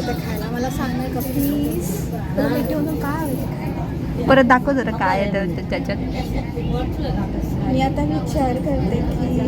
आवडतं खायला? मला सांगणार का प्लीज ठेवून काय आवडतं परत दाखव जरा काय आहे त्या- त्याच्यात. मी आता विचार करते की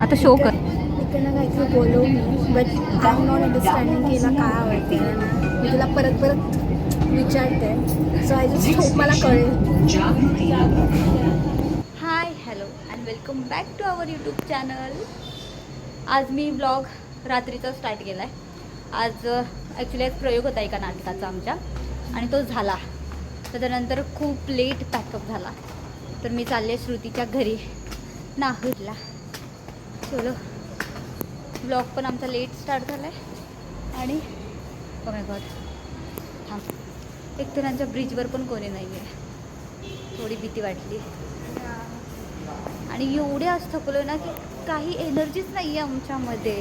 आता शो कर. इकडनं काहीतरी बोलू मी बट आय नॉट अंडरस्टँडिंग की हिला काय आवडते. मी तुला परत परत विचारते. सो आय जस्ट होप मला कळेल. Hi hello and welcome back to our YouTube channel आज मी ब्लॉग रात्रीचा स्टार्ट केला आहे आज ॲक्च्युली एक प्रयोग होता एका नाटकाचा आमच्या. आणि तो झाला. त्याच्यानंतर खूप लेट पॅकअप झाला. तर मी चालले श्रुतीच्या घरी. नाहूरला चलो. ब्लॉग पण आमचा लेट स्टार्ट झाला आहे आणि बघा my थांब. एक तर आमच्या ब्रिजवर पण कोणी नाही आहे थोडी भीती वाटली. आणि एवढे आज थकलो ना की काही एनर्जीच नाही आहे आमच्यामध्ये.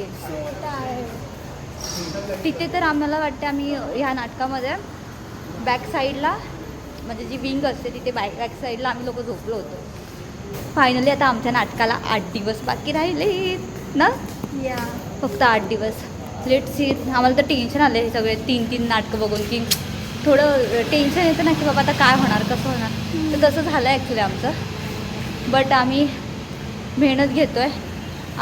तिथे तर आम्हाला वाटते आम्ही ह्या नाटकामध्ये बॅक साईडला म्हणजे जी विंग असते तिथे बॅक बॅक साईडला आम्ही लोक झोपलो होतो. फायनली आता आमच्या नाटकाला आठ दिवस बाकी राहिले ना? या फक्त आठ दिवस. लेट सी आम्हाला तर टेन्शन आलं हे सगळे तीन तीन नाटकं बघून की थोडं टेन्शन येतं ना की बाबा आता काय होणार कसं होणार? तर तसं झालं आहे ॲक्च्युली आमचं. बट आम्ही मेहनत घेतो आहे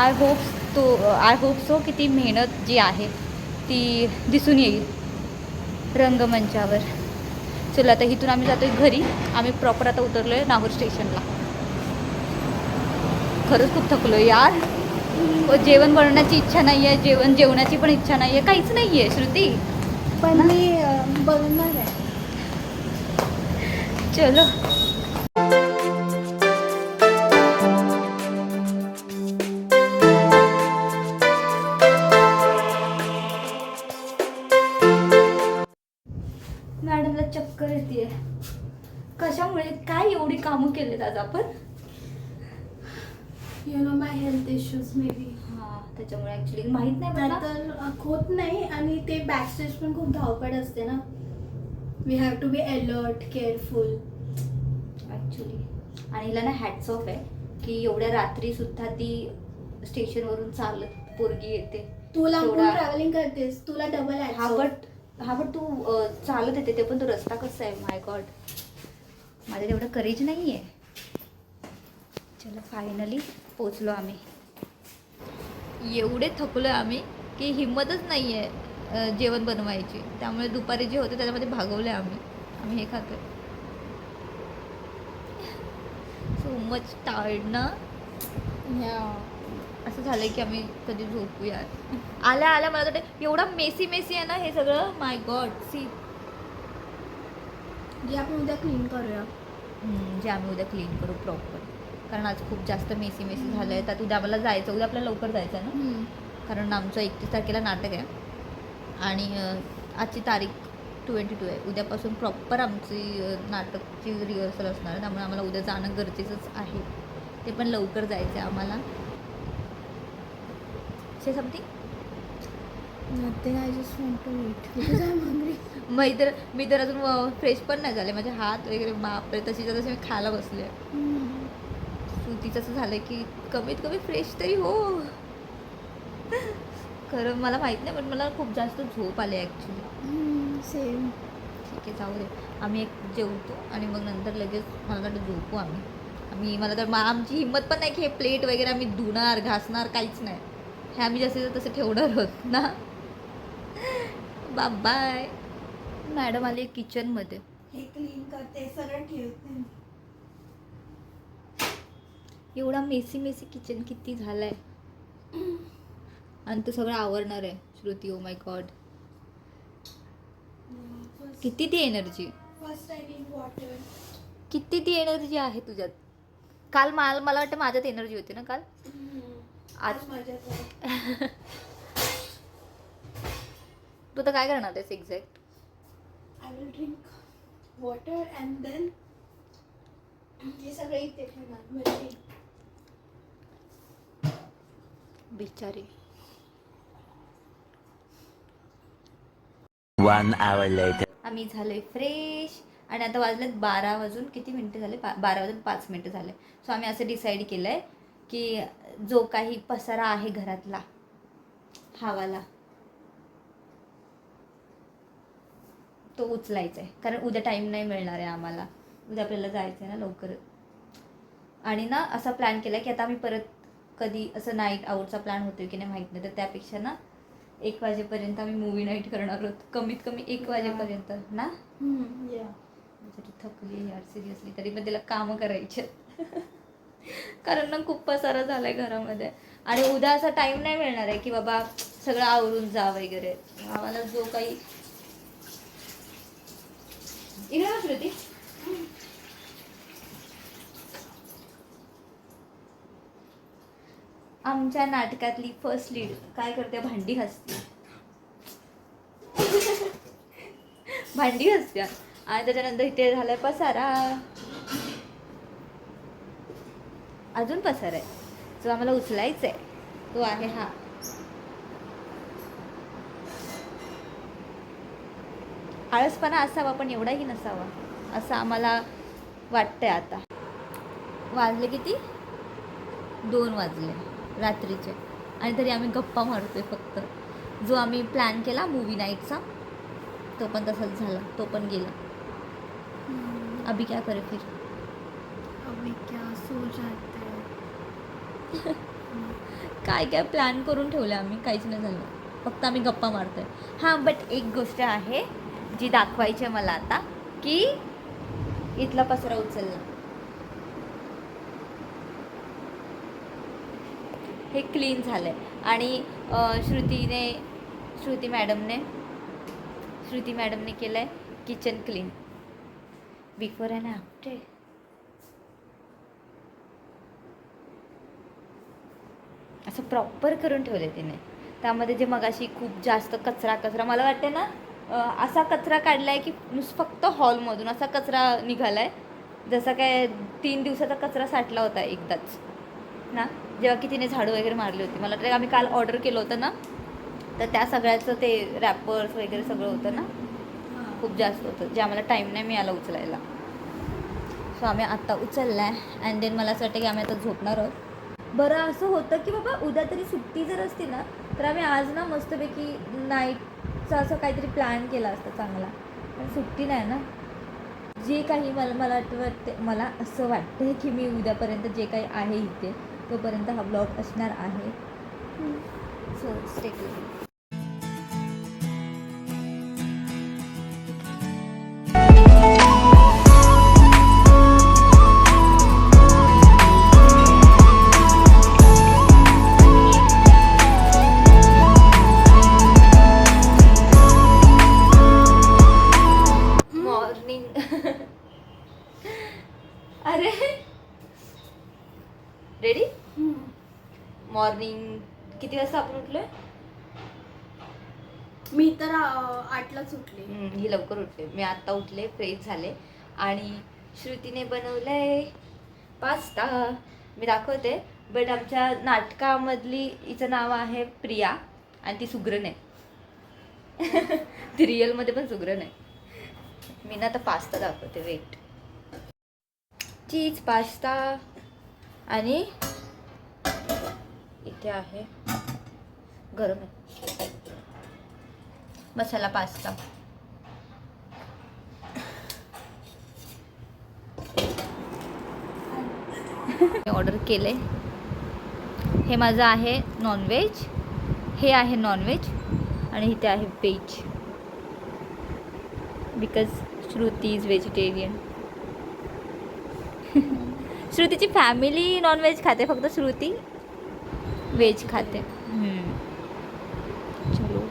आय होप तो आय होप सो की ती मेहनत जी आहे ती दिसून येईल रंगमंचावर. चला आता इथून आम्ही जातो आहे घरी. आम्ही प्रॉपर आता उतरलो आहे नागूर स्टेशनला खरंच खूप थकलो यार. व जेवण बनवण्याची इच्छा नाही आहे जेवण जेवणाची पण इच्छा नाही आहे काहीच नाही आहे श्रुती. पण मी बघणार आहे. चलो. कशामुळे काय एवढी कामं केलेत आज आपण? You know my health issues maybe हा त्याच्यामुळे ऍक्च्युली माहीत नाही मला. तर होत नाही आणि ते बॅक स्टेज पण खूप धावपळ असते ना. We have to be alert careful actually आणि हिला ना हॅट्स ऑफ आहे की एवढ्या रात्री सुद्धा ती स्टेशनवरून चालत पोरगी येते. तू लांबून तेवढा- ट्रॅव्हलिंग करतेस तुला डबल हा बट हा बट तू अ, चालत येते ते पण तो रस्ता कसा आहे? माय गॉड माझ्या तेवढं करेज नाही आहे चलो फायनली पोचलो आम्ही. एवढे थकलो आहे आम्ही की हिंमतच नाही आहे जेवण बनवायची. त्यामुळे दुपारी जे होते त्याच्यामध्ये भागवले आम्ही. आम्ही हे खातोय. सो मच टायर्ड ना? असं झालंय की आम्ही कधी झोपूया आल्या आल्या मला वाटतं एवढा मेसी मेसी आहे ना हे सगळं? माय गॉड सी जे आपण उद्या क्लीन करूया. जे आम्ही उद्या क्लीन करू प्रॉपर कारण आज खूप जास्त मेसी मेसी झालं आहे त्यात उद्या आम्हाला जायचं उद्या आपल्याला लवकर जायचं आहे ना कारण आमचं एकतीस तारखेला नाटक आहे. आणि आजची तारीख ट्वेंटी टू आहे. उद्यापासून प्रॉपर आमची नाटकची रिहर्सल असणार आहे. त्यामुळे आम्हाला उद्या जाणं गरजेचंच आहे. ते पण लवकर जायचं आहे आम्हाला something nothing I just want to eat because I am hungry मी तर मी तर अजून फ्रेश पण नाही झाले. माझे हात वगैरे बापरे तशीच्या तशी मी खायला बसले. श्रुतीचं असं झालं की कमीत कमी फ्रेश तरी हो. खरं मला माहीत नाही पण मला खूप जास्त झोप आली ॲक्च्युली सेम ठीक आहे जाऊ दे. आम्ही एक जेवतो आणि मग नंतर लगेच मला वाटतं झोपू आम्ही. आम्ही मला तर मा आमची हिंमत पण नाही की हे प्लेट वगैरे आम्ही धुणार घासणार काहीच नाही. हे आम्ही जसे तसे ठेवणार आहोत ना. बाय. मॅडम आली किचनमध्ये. हे क्लीन करते सगळं ठेवते. एवढा मेसी मेसी किचन किती झालाय. आणि तो सगळं आवरणार आहे श्रुती ओ माय गॉड किती ती एनर्जी किती ती एनर्जी आहे तुझ्यात. काल मला मला वाटतं माझ्यात एनर्जी होती ना काल? आज तू तर काय करणार आहेस exact I will drink water and then हे सगळं इथे ठेवणार म्हणजे बिचारी. One hour later. आम्ही झालोय फ्रेश आणि आता वाजलेत बारा वाजून किती मिनटं झाले? पा बारा वाजून पाच मिनटं झाले. सो आम्ही असं डिसाईड केलं आहे की जो काही पसारा आहे घरातला हावाला तो उचलायचा आहे. कारण उद्या टाईम नाही मिळणार आहे आम्हाला. उद्या आपल्याला जायचं आहे ना लवकर. आणि ना असा प्लॅन केला की आता आम्ही परत कधी असं नाईट आउटचा प्लॅन होतो की नाही माहीत नाही. तर त्यापेक्षा ना एक वाजेपर्यंत आम्ही मूवी नाईट करणार आहोत. कमीत कमी एक वाजेपर्यंत. ना? जरी थकली यार सिरियसली तरी पण तिला कामं करायचे. कारण ना खूप पसारा झालाय घरामध्ये. आणि उद्या असा टाइम नाही मिळणार आहे की बाबा सगळं आवरून जा वगैरे. आम्हाला जो काही इकडे बस श्रुती आमच्या नाटकातली फर्स्ट लीड काय करते? भांडी हसते भांडी हसते आणि त्याच्यानंतर इथे झालाय पसारा. अजून पसारा आहे. जो आम्हाला उचलायचा आहे तो आहे हा. आळसपणा असावा पण एवढाही नसावा असं आम्हाला वाटतंय आता. वाजले किती? दोन वाजले रात्रीचे. आणि तरी आम्ही गप्पा मारतोय फक्त. जो आम्ही प्लॅन केला मूवी नाईटचा तो पण तसाच झाला तो पण गेला. अभी क्या करे फिर? अभी क्या सो जाते. काय काय प्लॅन करून ठेवलं आम्ही? काहीच नाही झालं. फक्त आम्ही गप्पा मारतोय. हां बट एक गोष्ट आहे. जी दाखवायची आहे मला आता की इथला पसरा उचलला. हे क्लीन झालंय. आणि श्रुतीने श्रुती मॅडमने श्रुती मॅडमने केलं आहे kitchen clean before and after असं प्रॉपर करून ठेवले तिने. त्यामध्ये जे मगाशी खूप जास्त कचरा कचरा मला वाटते ना असा कचरा काढलाय की नुस फक्त हॉलमधून असा कचरा निघालाय. जसा काय तीन दिवसाचा कचरा साठला होता एकदाच. ना? जेव्हा की तिने झाडू वगैरे मारली होती. मला वाटतं आम्ही काल ऑर्डर केलं होतं ना? तर त्या सगळ्याचं ते रॅपर्स वगैरे सगळं होतं ना? खूप जास्त होतं. जे आम्हाला टाईम नाही मिळाला उचलायला. सो आम्ही आत्ता उचलला आहे अँड देन मला असं वाटतं की आम्ही आता झोपणार आहोत. बरं असं होतं की बाबा उद्या तरी सुट्टी जर असती ना तर आम्ही आज ना मस्तपैकी नाईटचा असं काहीतरी प्लॅन केला असता चांगला. पण सुट्टी नाही ना. जे काही मला मला वाटतं वाटते मला असं वाटतं की मी उद्यापर्यंत जे काही आहे इथे तोपर्यंत हा ब्लॉग असणार आहे. सो स्टेट आठलाच उठले. हम्म, ही लवकर उठले. मी आत्ता उठले फ्रेश झाले. आणि श्रुतीने बनवलंय पास्ता. मी दाखवते. बट आमच्या नाटकामधली हिचं नाव आहे प्रिया आणि ती सुग्रण आहे. ती रिअलमध्ये पण सुग्रण आहे. मी ना आता पास्ता दाखवते. वेट चीज पास्ता आणि इथे आहे गरम आहे. मसाला पास्ता मी ऑर्डर केले हे माझं आहे नॉनव्हेज हे आहे नॉनव्हेज आणि इथे आहे veg because Shruti is vegetarian श्रुतीची family non veg खाते फक्त श्रुती व्हेज खाते हम्म. चलो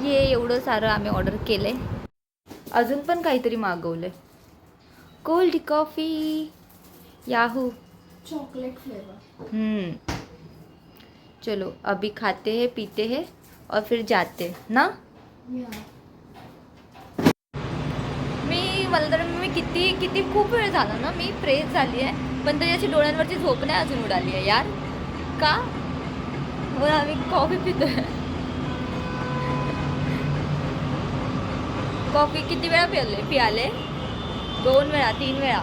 ये एवढं सारं आम्ही ऑर्डर केलंय. अजून पण काहीतरी मागवलंय. कोल्ड कॉफी याहू चॉकलेट फ्लेवर चलो अभी खाते हैं पीते हैं और फिर जाते हैं ना? मी मला तर मी किती किती खूप वेळ झाला ना? मी फ्रेश झाली आहे. पण तरी अशी डोळ्यांवरची झोप नाही अजून उडाली आहे यार. का? आम्ही कॉफी पितोय. कॉफी किती वेळा पिले पियाले? दोन वेळा तीन वेळा.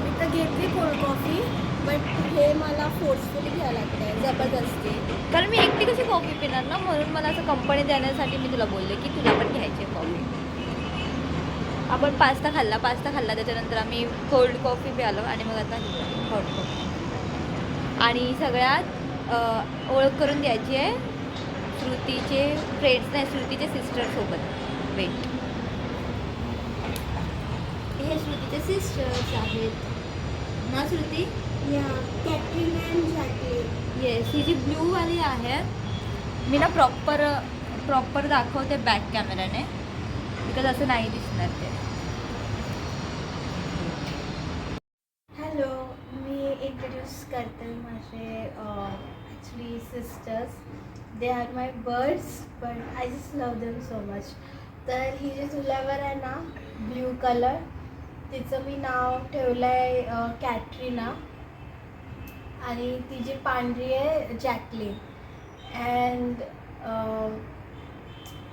मी तर घेतली कोल्ड कॉफी बट हे मला फोर्सफुली घ्यावं लागतं जबरदस्ती. कारण मी एकटी कशी कॉफी पिणार ना? म्हणून मला असं कंपनी देण्यासाठी मी तुला बोलले की तुला पण घ्यायची आहे कॉफी आपण पास्ता खाल्ला पास्ता खाल्ला त्याच्यानंतर आम्ही कोल्ड कॉफी प्यालो आणि मग आता हॉट कॉफी आणि सगळ्यात ओळख करून द्यायची आहे श्रुतीचे फ्रेंड्स नाही श्रुतीचे सिस्टरसोबत वेट हे श्रुतीचे सिस्टर्स आहेत. ना श्रुती? या कॅटरीन अँड जॅकलिन येस ही जी ब्ल्यूवाली आहे मी ना प्रॉपर प्रॉपर दाखवते बॅक कॅमेराने बिकॉज असं नाही दिसणार ते. हॅलो मी इंट्रोड्यूस करते माझे actually sisters they are my birds but I just love them so much तर ही जी चुल्यावर आहे ना ब्ल्यू कलर तिचं मी नाव ठेवलं आहे कॅटरीना आणि ती जी पांढरी आहे जॅकलीन अँड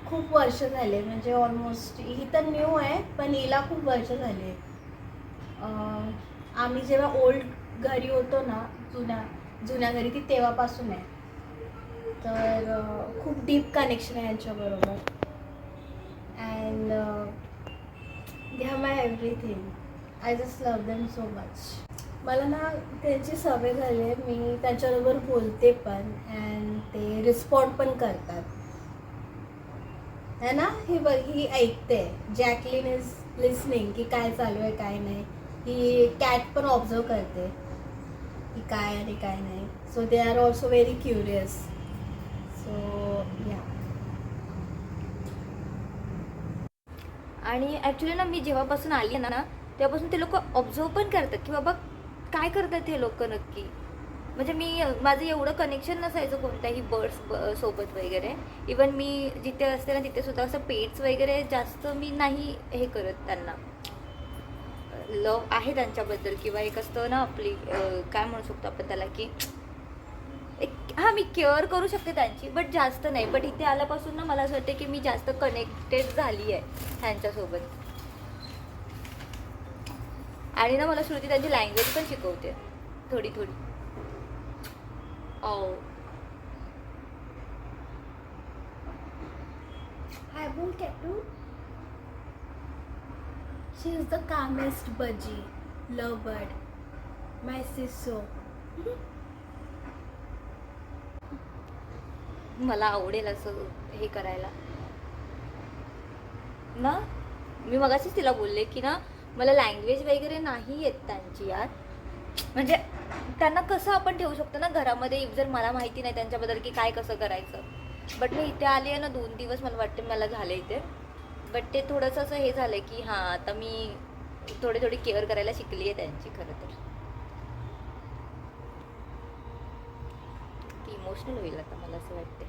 खूप वर्ष झाले म्हणजे ऑलमोस्ट ही तर न्यू आहे पण हिला खूप वर्ष झाले. आम्ही जेव्हा ओल्ड घरी होतो ना जुन्या जुन्या घरी ती तेव्हापासून आहे. तर खूप डीप कनेक्शन आहे यांच्याबरोबर and they are my everything I just love them so much मला ना त्यांची सवय झाली आहे मी त्यांच्याबरोबर बोलते पण अँड ते रिस्पॉन्ड पण करतात. है ना? ही बघ ही ऐकते. जॅकलिन इज लिसनिंग की काय चालू आहे काय नाही. ही कॅट पण ऑब्झर्व करते की काय आणि काय नाही. So they are also very curious so या आणि ॲक्च्युली ना मी जेव्हापासून आली ना तेव्हापासून ते लोक ऑब्झर्व पण करतात की बाबा काय करतात हे लोक नक्की? म्हणजे मी माझं एवढं कनेक्शन नसायचं कोणत्याही बर्ड्स सोबत वगैरे. इवन मी जिथे असते ना तिथे सुद्धा असं पेट्स वगैरे जास्त मी नाही हे करत त्यांना. लव आहे त्यांच्याबद्दल किंवा एक असतं ना आपली काय म्हणू शकतो आपण त्याला की एक हां मी केअर करू शकते त्यांची बट जास्त नाही. बट इथे आल्यापासून ना मला असं वाटतं की मी जास्त कनेक्टेड झाली आहे ह्यांच्यासोबत. आणि ना मला श्रुती त्यांची लँग्वेज पण शिकवते. थोडी थोडी. ओ हाय बोल कॅटू शी इज द कामेस्ट बजी लव बर्ड माय सिसो मला आवडेल असं हे करायला. ना? मी मगाशीच तिला बोलले की ना मला लँग्वेज वगैरे नाही येत त्यांची यार. म्हणजे त्यांना कसं आपण ठेवू शकतो ना घरामध्ये? इफ जर मला माहिती नाही त्यांच्याबद्दल की काय कसं करायचं. बट मी इथे आली आहे ना दोन दिवस मला वाटतं मला झालं इथे. बट ते थोडंसं असं हे झालं की हां आता मी थोडी थोडी केअर करायला शिकली आहे त्यांची खरं तर. इमोशनल होईल आता. मला असं वाटते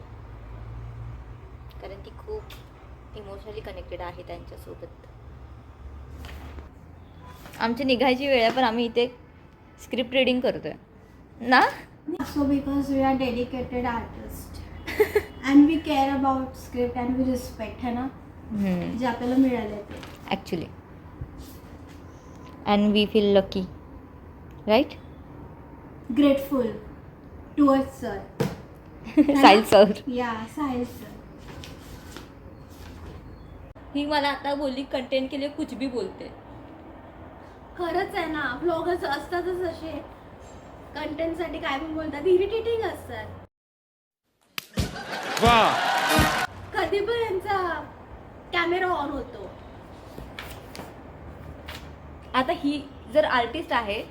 कारण ती खूप इमोशनली कनेक्टेड आहे त्यांच्यासोबत. आमची निघायची वेळ आहे पण आम्ही इथे स्क्रिप्ट रिडिंग करतोय. ना? So because we are dedicated artists and we care about script and we respect है ना? जे आपल्याला मिळालं ते. Actually and we feel lucky right grateful towards sir Sahil sir. या साहिल सर. ही मला आता बोलली कंटेंट के लिए कुछ भी बोलते. खरंच आहे ना ब्लॉगर्स असतातच असे. कंटेंटसाठी काय पण बोलतात इरिटेटिंग असतात. वाह. कधी पण यांचा कॅमेरा ऑन होतो. आता ही जर आर्टिस्ट आहे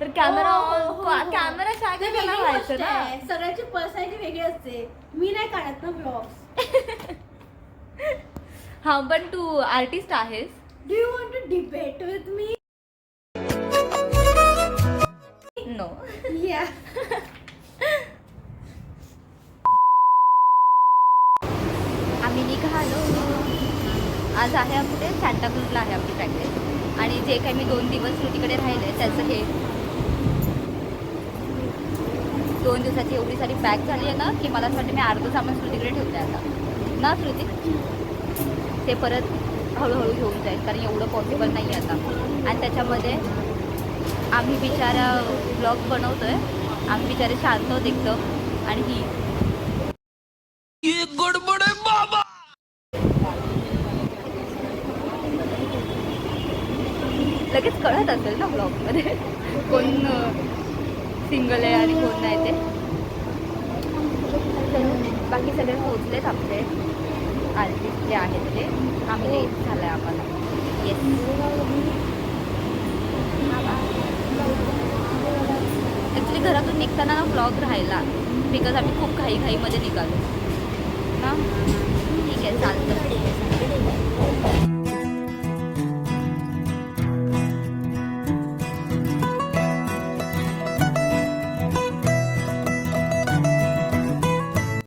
तर कॅमेरा हो, हो, हो, हो. कॅमेरा ते शाळेत वेगळी व्हायचं ना. आहे. सगळ्यांची पर्सनॅलिटी वेगळी असते. मी नाही काढत ना ब्लॉग्स हा पण तू आर्टिस्ट आहेस. Do you want to debate with me no या आम्ही निघालो. आज आहे कुठे सांताक्रूजला आहे आपली प्रॅक्टिस आणि जे काही मी दोन दिवस श्रुतीकडे राहिले त्याचं हे दोन दिवसाची एवढी सारी पॅक झाली आहे ना की मला असं वाटतं मी अर्ध सामान श्रुतीकडे ठेवते आता. ना श्रुती? ते परत हळूहळू घेऊन जाईल कारण एवढं पॉसिबल नाही आता. आणि त्याच्यामध्ये आम्ही बिचारा ब्लॉग बनवतोय. आम्ही बिचारे शांत होत एकदम. आणि ही. लगेच कळत असेल ना ब्लॉगमध्ये कोण सिंगल आहे आणि कोण नाही ते. बाकी सगळे पोचलेच आपले. आर्टिस्ट जे आहेत ते. आम्ही झालं आहे आम्हाला. येस ॲक्च्युली घरातून निघताना ना ब्लॉग राहिला. बिकॉज आम्ही खूप घाई घाईमध्ये निघालो. ना ठीक आहे चालतं